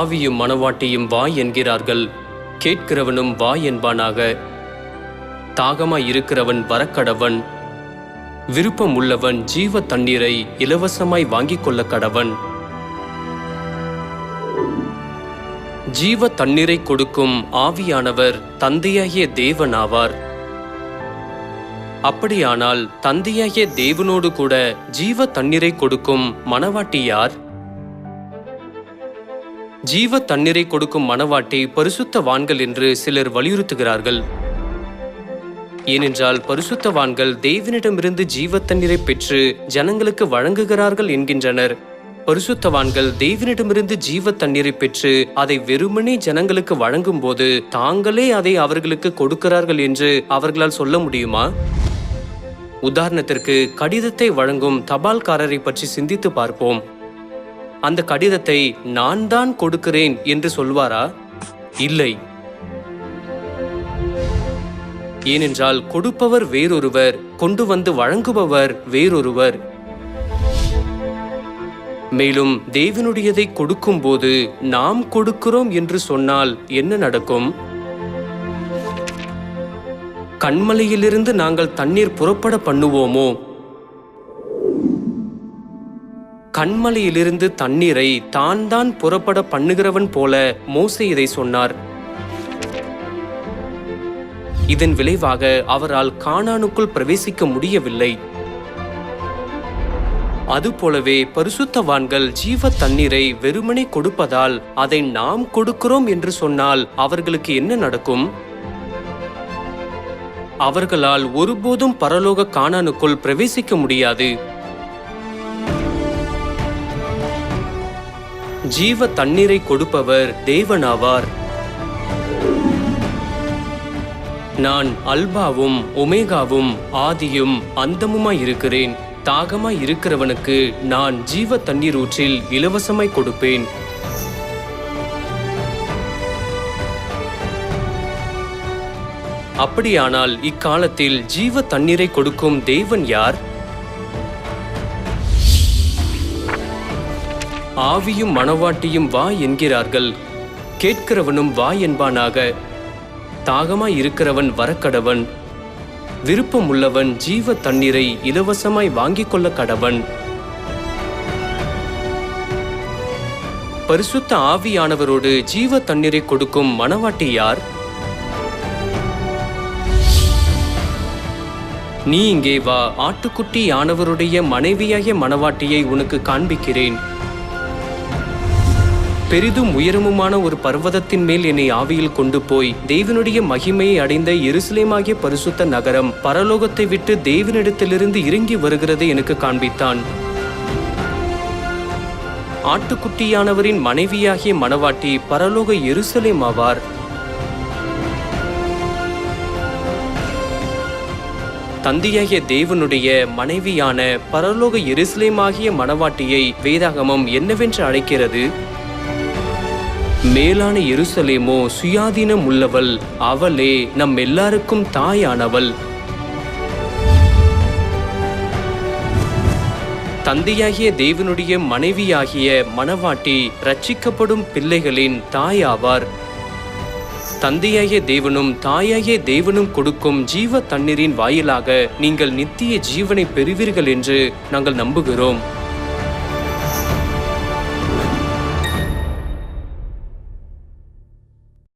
ஆவியும் மனவாட்டியும் வா என்கிறார்கள். கேட்கிறவனும் வா என்பானாக. தாகமாய் இருக்கிறவன் வரக்கடவன். விருப்பம் உள்ளவன் ஜீவ தண்ணீரை இலவசமாய் வாங்கிக் கொள்ள கடவன். ஜீவ தண்ணீரை கொடுக்கும் ஆவியானவர் தந்தையாகிய தேவன் ஆவார். அப்படியானால் தந்தையாகிய தேவனோடு கூட ஜீவ தண்ணீரை கொடுக்கும் மணவாட்டி யார்? ஜீவ தண்ணீரை கொடுக்கும் மணவாட்டி பரிசுத்தவான்கள் என்று சிலர் வலியுறுத்துகிறார்கள். ஏனென்றால் பரிசுத்தவான்கள் தேவனிடமிருந்து ஜீவ தண்ணீரை பெற்று ஜனங்களுக்கு வழங்குகிறார்கள் என்கின்றனர். பரிசுத்தவான்கள் தேவனிடமிருந்து ஜீவ தண்ணீரை பெற்று அதை வெறுமனே ஜனங்களுக்கு வழங்கும் போது தாங்களே அதை அவர்களுக்கு கொடுக்கிறார்கள் என்று அவர்களால் சொல்ல முடியுமா? உதாரணத்திற்கு கடிதத்தை வழங்கும் தபால்காரரை பற்றி சிந்தித்து பார்ப்போம். அந்த கடிதத்தை நான் தான் கொடுக்கிறேன் என்று சொல்வாரா? இல்லை. ஏனென்றால் கொடுப்பவர் வேறொருவர் கொண்டு வந்து வழங்குபவர் வேறொருவர். மேலும் தேவனுடையதை கொடுக்கும்போது நாம் கொடுக்கிறோம் என்று சொன்னால் என்ன நடக்கும்? கண்மலையிலிருந்து நாங்கள் தண்ணீர் புறப்பட பண்ணுவோமோ? கண்மலையிலிருந்து தண்ணீரை தான் தான் புறப்பட பண்ணுகிறவன் போல மோசே இதை சொன்னார். இதன் விளைவாக அவரால் காணானுக்குள் பிரவேசிக்க முடியவில்லை. அதுபோலவே பரிசுத்தவான்கள் ஜீவ தண்ணீரை வெறுமனே கொடுப்பதால் அதை நாம் கொடுக்கிறோம் என்று சொன்னால் அவர்களுக்கு என்ன நடக்கும்? அவர்களால் ஒருபோதும் பரலோக காணானுக்குள் பிரவேசிக்க முடியாது. ஜீவ தண்ணீரை கொடுப்பவர் தேவனாவார். நான் அல்பாவும் ஒமேகாவும் ஆதியும் அந்தமுமாய் இருக்கிறேன் தாகமாய் இருக்கிறவனுக்கு நான் ஜீவ தண்ணீர் ஊற்றில் இலவசமாய் கொடுப்பேன். அப்படியானால் இக்காலத்தில் ஜீவ தண்ணீரை கொடுக்கும் தேவன் யார்? ஆவியும் மணவாட்டியும் வா என்கிறார்கள். கேட்கிறவனும் வா என்பானாக. தாகமாய் இருக்கிறவன் வரக்கடவன். விருப்பம் உள்ளவன் ஜீவ தண்ணீரை இலவசமாய் வாங்கிக் கொள்ள கடவன். பரிசுத்த ஆவியானவரோடு ஜீவ தண்ணீரை கொடுக்கும் மணவாட்டி யார்? நீ இங்கே வா ஆட்டுக்குட்டி ஆனவருடைய மனைவியாகிய மணவாட்டியை உனக்கு காண்பிக்கிறேன். பெரிதும் உயரமுமான ஒரு பர்வதத்தின் மேல் என்னை ஆவியில் கொண்டு போய் தேவனுடைய மகிமையை அடைந்த எருசலேமாகிய பரிசுத்த நகரம் பரலோகத்தை விட்டு தேவனிடத்திலிருந்து இறங்கி வருகிறதை எனக்கு காண்பித்தான். ஆட்டுக்குட்டியானவரின் மனைவியாகிய மணவாட்டி பரலோக எருசலேம் ஆவார் தந்தையாகிய தேவனுடைய மனைவியான பரலோக எருசலேமாகிய மணவாட்டியை வேதாகமம் என்னவென்று அழைக்கிறது? மேலான எருசலேமோ சுயாதீனம் உள்ளவள் அவளே நம் எல்லாருக்கும் தாயானவள். தந்தையாகிய தேவனுடைய மனைவியாகிய மணவாட்டி ரட்சிக்கப்படும் பிள்ளைகளின் தாயாவார். தந்தையாகிய தேவனும் தாயாகிய தேவனும் கொடுக்கும் ஜீவ தண்ணீரின் வாயிலாக நீங்கள் நித்திய ஜீவனை பெறுவீர்கள் என்று நாங்கள் நம்புகிறோம்.